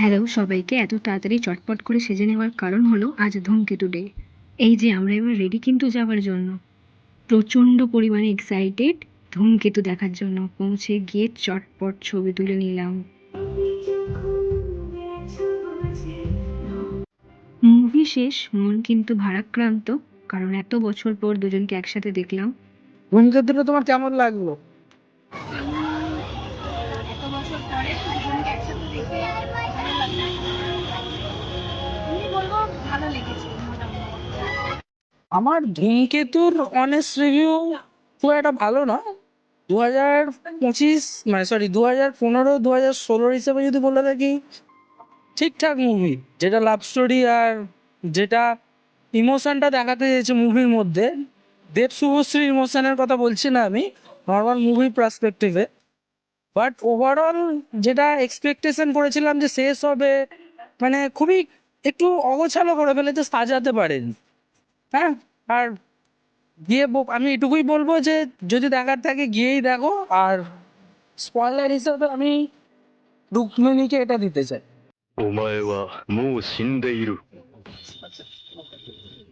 Hello সবাইকে এত তাড়াতাড়ি চটপট করে সেজে নেওয়ার কারণ হলো আজ ধূমকেতু ডে এই যে আমরা এবার রেডি কিন্তু যাওয়ার জন্য। প্রচণ্ড পরিমাণে এক্সাইটেড ধূমকেতু দেখার জন্য। পৌঁছে গিয়ে চটপট ছবি তুলে নিলাম। মুভি শেষ মন কিন্তু ভারাক্রান্ত কারণ এত বছর পর দুজনকে একসাথে দেখলাম। ধূমকেতুটা তোমার কেমন লাগল? এত বছর পরে দুজনকে একসাথে দেখে আমার ধূমকেতুর অনেস্ট রিভিউ খুব একটা ভালো না। দু হাজার পঁচিশ মানে সরি দু হাজার পনেরো দু হাজার ষোলোর হিসেবে যদি বলে থাকি, ঠিকঠাক মুভি যেটা লাভ স্টোরি আর যেটা ইমোশনটা দেখাতে চেয়েছে মুভির মধ্যে দেব শুভশ্রী ইমোশনের কথা বলছি না আমি নর্মাল মুভি পার্সপেক্টিভে বাট ওভারঅল যেটা এক্সপেকটেশন করেছিলাম যে শেষ হবে মানে খুবই একটু অগোছালো করে ফেলেছে, সাজাতে পারেন। হ্যাঁ আর গিয়ে ব- আমি এটুকুই বলবো যে যদি দেখার থাকে গিয়েই দেখো আর স্পয়লার হিসাবে আমি রুক্মিণীকে এটা দিতে চাইお前はもう死んでいる。